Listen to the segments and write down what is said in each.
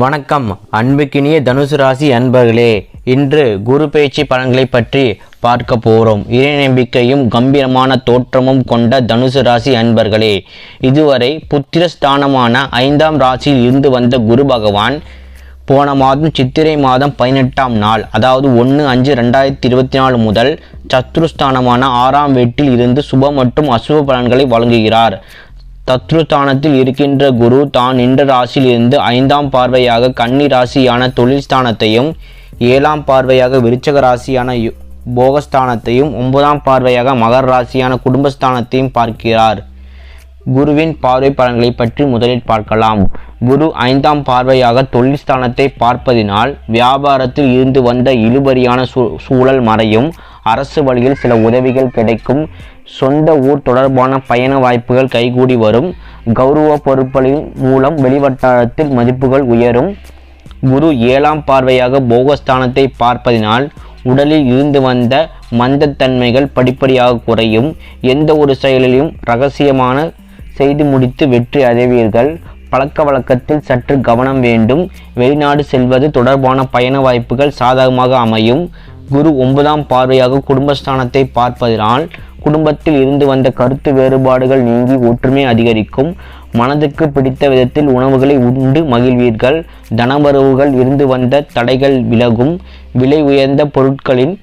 வணக்கம். அன்புக்கினிய தனுசு ராசி அன்பர்களே இன்று குரு பேச்சு பலன்களை பற்றி பார்க்க போகிறோம் இறை நம்பிக்கையும் கம்பீரமான தோற்றமும் கொண்ட தனுசு ராசி அன்பர்களே இதுவரை புத்திரஸ்தானமான ஐந்தாம் ராசியில் இருந்து வந்த குரு பகவான் போன மாதம் சித்திரை மாதம் பதினெட்டாம் நாள் அதாவது ஒன்று அஞ்சு ரெண்டாயிரத்தி இருபத்தி நாலு முதல் சத்ருஸ்தானமான ஆறாம் வீட்டில் இருந்து சுப மற்றும் அசுப பலன்களை வழங்குகிறார். தத்ருஸ்தானத்தில் இருக்கின்ற குரு தான் நின்ற ராசியிலிருந்து ஐந்தாம் பார்வையாக கன்னி ராசியான தொழில் ஸ்தானத்தையும் ஏழாம் பார்வையாக விருச்சக ராசியான போகஸ்தானத்தையும் ஒன்பதாம் பார்வையாக மகர ராசியான குடும்பஸ்தானத்தையும் பார்க்கிறார். குருவின் பார்வை பலன்களை பற்றி முதலில் பார்க்கலாம். குரு ஐந்தாம் பார்வையாக தொழில் ஸ்தானத்தை பார்ப்பதினால் வியாபாரத்தில் இருந்து வந்த இழுபறியான சூ- சூழல் மறையும் அரசு வழியில் சில உதவிகள் கிடைக்கும். சொந்த ஊர் தொடர்பான பயண வாய்ப்புகள் கைகூடி வரும். கௌரவ பொருட்களின் மூலம் வெளிவட்டாரத்தில் மதிப்புகள் உயரும். குரு ஏழாம் பார்வையாக போகஸ்தானத்தை பார்ப்பதினால் உடலில் இருந்து வந்த மந்தத்தன்மைகள் படிப்படியாக குறையும். எந்த ஒரு செயலிலும் ரகசியமான செய்து முடித்து வெற்றி அடைவீர்கள். பழக்க வழக்கத்தில் சற்று கவனம் வேண்டும். வெளிநாடு செல்வது தொடர்பான பயண வாய்ப்புகள் சாதகமாக அமையும். குரு ஒன்பதாம் பார்வையாக குடும்பஸ்தானத்தை பார்ப்பதனால் குடும்பத்தில் இருந்து வந்த கருத்து வேறுபாடுகள் நீங்கி ஒற்றுமை அதிகரிக்கும். மனதுக்கு பிடித்த விதத்தில் உணவுகளை உண்டு மகிழ்வீர்கள். தனவரவுகள் இருந்து வந்த தடைகள் விலகும். விலை உயர்ந்த பொருட்களின்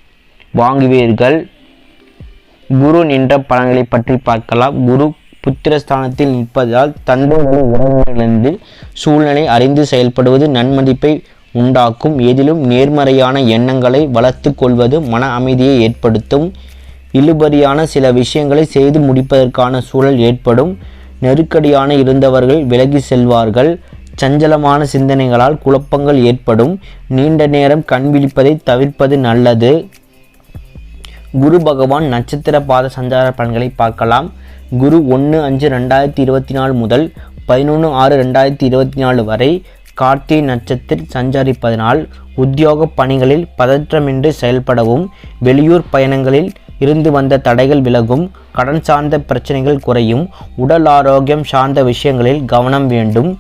வாங்குவீர்கள். குரு நின்ற பலன்களை பற்றி பார்க்கலாம். குரு புத்திரஸ்தானத்தில் நிற்பதால் தந்தைகளின் வழி சூழ்நிலை அறிந்து செயல்படுவது நன்மதிப்பை உண்டாக்கும். எதிலும் நேர்மறையான எண்ணங்களை வளர்த்து கொள்வது மன அமைதியை ஏற்படுத்தும். இழுபறியான சில விஷயங்களை செய்து முடிப்பதற்கான சூழல் ஏற்படும். நெருக்கடியான இருந்தவர்கள் விலகி செல்வார்கள். சஞ்சலமான சிந்தனைகளால் குழப்பங்கள் ஏற்படும். நீண்ட நேரம் கண் விழிப்பதை தவிர்ப்பது நல்லது. குரு பகவான் நட்சத்திர பாத சஞ்சார பலன்களை பார்க்கலாம். குரு ஒன்று அஞ்சு ரெண்டாயிரத்தி இருபத்தி நாலு முதல் பதினொன்று ஆறு ரெண்டாயிரத்தி இருபத்தி நாலு வரை கார்த்திகை நட்சத்திர சஞ்சரிப்பதனால் உத்தியோக பணிகளில் பதற்றமின்றி செயல்படவும். வெளியூர் பயணங்களில் இருந்து வந்த தடைகள் விலகும் கடன் சார்ந்த பிரச்சனைகள் குறையும் உடல் ஆரோக்கியம் சார்ந்த விஷயங்களில் கவனம் வேண்டும்.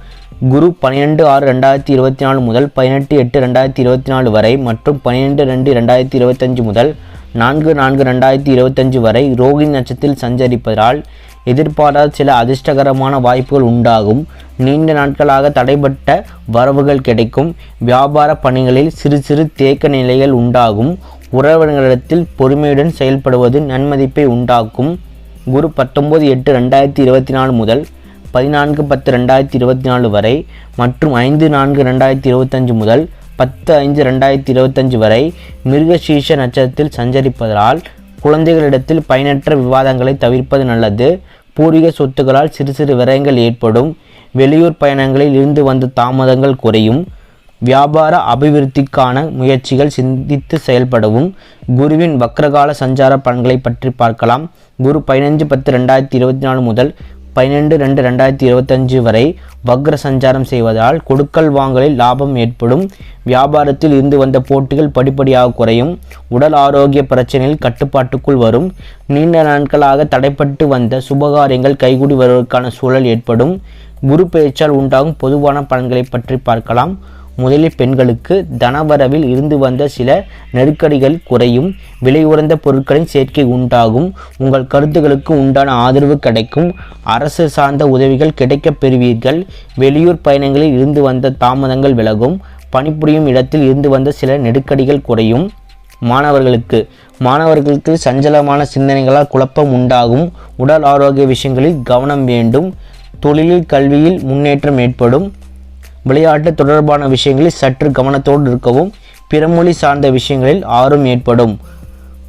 குரு பன்னிரெண்டு ஆறு ரெண்டாயிரத்தி இருபத்தி நாலு முதல் பதினெட்டு எட்டு ரெண்டாயிரத்தி இருபத்தி நாலு வரை மற்றும் பன்னிரெண்டு ரெண்டு ரெண்டாயிரத்தி இருபத்தஞ்சு முதல் நான்கு நான்கு ரெண்டாயிரத்தி இருபத்தஞ்சு வரை ரோகிணி நட்சத்திரத்தில் சஞ்சரிப்பதால் எதிர்பாராத சில அதிர்ஷ்டகரமான வாய்ப்புகள் உண்டாகும். நீண்ட நாட்களாக தடைபட்ட வரவுகள் கிடைக்கும். வியாபார பணிகளில் சிறு சிறு தேக்க நிலைகள் உண்டாகும். உறவினர்களிடத்தில் பொறுமையுடன் செயல்படுவது நன்மதிப்பை உண்டாக்கும். குரு பத்தொம்போது எட்டு ரெண்டாயிரத்தி இருபத்தி நாலு முதல் பதினான்கு பத்து ரெண்டாயிரத்தி இருபத்தி நாலு வரை மற்றும் ஐந்து நான்கு ரெண்டாயிரத்தி இருபத்தஞ்சு முதல் பத்து ஐந்து ரெண்டாயிரத்தி இருபத்தஞ்சு வரை மிருகசீஷ நட்சத்திரத்தில் சஞ்சரிப்பதால் குழந்தைகளிடத்தில் பயனற்ற விவாதங்களை தவிர்ப்பது நல்லது. பூர்வீக சொத்துக்களால் சிறு சிறு விரயங்கள் ஏற்படும். வெளியூர் பயணங்களில் இருந்து வந்த தாமதங்கள் குறையும். வியாபார அபிவிருத்திக்கான முயற்சிகள் சிந்தித்து செயல்படவும் குருவின் வக்ரகால சஞ்சார பலன்களை பற்றி பார்க்கலாம். குரு பதினஞ்சு பத்து ரெண்டாயிரத்தி இருபத்தி நாலு முதல் பன்னிரெண்டு ரெண்டு ரெண்டாயிரத்தி இருபத்தஞ்சு வரை வக்ர சஞ்சாரம் செய்வதால் கொடுக்கல் வாங்கலில் லாபம் ஏற்படும். வியாபாரத்தில் இருந்து வந்த போட்டிகள் படிப்படியாக குறையும். உடல் ஆரோக்கிய பிரச்சனையில் கட்டுப்பாட்டுக்குள் வரும். நீண்ட நாட்களாக தடைப்பட்டு வந்த சுபகாரியங்கள் கைகூடி வருவதற்கான சூழல் ஏற்படும். குரு பெயர்ச்சால் உண்டாகும் பொதுவான பலன்களை பற்றி பார்க்கலாம். முதலில் பெண்களுக்கு தனவரவில் இருந்து வந்த சில நெருக்கடிகள் குறையும் விலை உயர்ந்த பொருட்களின் சேர்க்கை உண்டாகும் உங்கள் கருத்துகளுக்கு உண்டான ஆதரவு கிடைக்கும் அரசு சார்ந்த உதவிகள் கிடைக்கப் பெறுவீர்கள் வெளியூர் பயணங்களில் இருந்து வந்த தாமதங்கள் விலகும் பணிபுரியும் இடத்தில் இருந்து வந்த சில நெருக்கடிகள் குறையும். மாணவர்களுக்கு மாணவர்களுக்கு சஞ்சலமான சிந்தனைகளால் குழப்பம் உண்டாகும் உடல் ஆரோக்கிய விஷயங்களில் கவனம் வேண்டும் தொழிலில் கல்வியில் முன்னேற்றம் ஏற்படும் விளையாட்டு தொடர்பான விஷயங்களில் சற்று கவனத்தோடு இருக்கவும் பிறமொழி சார்ந்த விஷயங்களில் ஆர்வம் ஏற்படும்.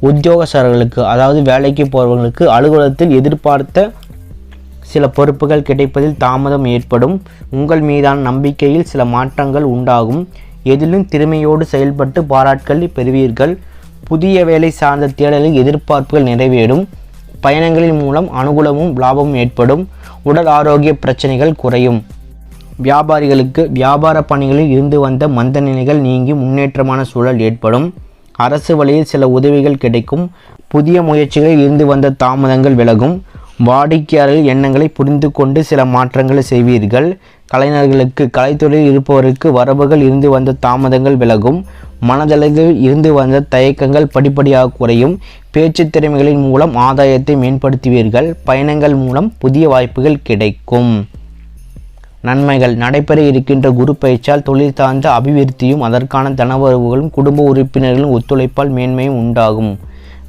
உத்தியோகஸ்தர்களுக்கு அதாவது வேலைக்கு போகிறவங்களுக்கு அலுவலகத்தில் எதிர்பார்த்த சில பொறுப்புகள் கிடைப்பதில் தாமதம் ஏற்படும். உங்கள் மீதான நம்பிக்கையில் சில மாற்றங்கள் உண்டாகும். எதிலும் திறமையோடு செயல்பட்டு பாராட்களை பெறுவீர்கள். புதிய வேலை சார்ந்த தேடலில் எதிர்பார்ப்புகள் நிறைவேறும். பயணங்களின் மூலம் அனுகூலமும் லாபமும் ஏற்படும். உடல் ஆரோக்கிய பிரச்சனைகள் குறையும். வியாபாரிகளுக்கு வியாபார பணிகளில் இருந்து வந்த மந்த நிலைகள் நீங்கி முன்னேற்றமான சூழல் ஏற்படும். அரசு வழியில் சில உதவிகள் கிடைக்கும். புதிய முயற்சிகளில் இருந்து வந்த தாமதங்கள் விலகும். வாடிக்கையாளர்கள் எண்ணங்களை புரிந்து கொண்டு சில மாற்றங்களை செய்வீர்கள். கலைஞர்களுக்கு கலைத்துறையில் இருப்பவருக்கு வரவுகள் இருந்து வந்த தாமதங்கள் விலகும். மனதளவில் இருந்து வந்த தயக்கங்கள் படிப்படியாக குறையும். பேச்சு திறமைகளின் மூலம் ஆதாயத்தை மேம்படுத்துவீர்கள். பயணங்கள் மூலம் புதிய வாய்ப்புகள் கிடைக்கும். நன்மைகள். நடைபெற இருக்கின்ற குரு பயிற்சியால் தொழில் சார்ந்த அபிவிருத்தியும் அதற்கான தனவரவுகளும் குடும்ப உறுப்பினர்களின் ஒத்துழைப்பால் மேன்மையும் உண்டாகும்.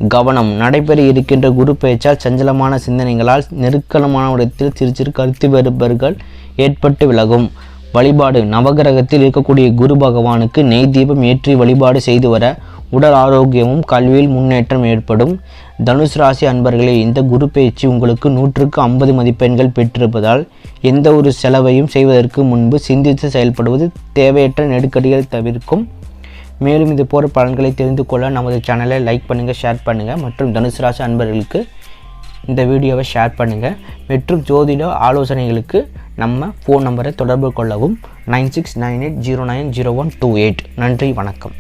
கவனம். நடைபெற இருக்கின்ற குரு பயிற்சியால் சஞ்சலமான சிந்தனைகளால் நெருக்கலமான இடத்தில் சிறு சிறு கருத்து வேறுபாடுகள் ஏற்பட்டு விலகும். வழிபாடு. நவகிரகத்தில் இருக்கக்கூடிய குரு பகவானுக்கு நெய் தீபம் ஏற்றி வழிபாடு செய்து வர உடல் ஆரோக்கியமும் கல்வியில் முன்னேற்றம் ஏற்படும். தனுசு ராசி அன்பர்களே இந்த குரு பயிற்சி உங்களுக்கு நூற்றுக்கு ஐம்பது மதிப்பெண்கள் பெற்றிருப்பதால் எந்த ஒரு செலவையும் செய்வதற்கு முன்பு சிந்தித்து செயல்படுவது தேவையற்ற நெருக்கடிகளை தவிர்க்கும். மேலும் இது போன்ற பலன்களை தெரிந்து கொள்ள நமது சேனலை லைக் பண்ணுங்கள் ஷேர் பண்ணுங்கள் மற்றும் தனுசு ராசி அன்பர்களுக்கு இந்த வீடியோவை ஷேர் பண்ணுங்கள் மற்றும் ஜோதிட ஆலோசனைகளுக்கு நம்ம ஃபோன் நம்பரை தொடர்பு கொள்ளவும். Nine six nine eight zero nine zero one two eight. நன்றி வணக்கம்.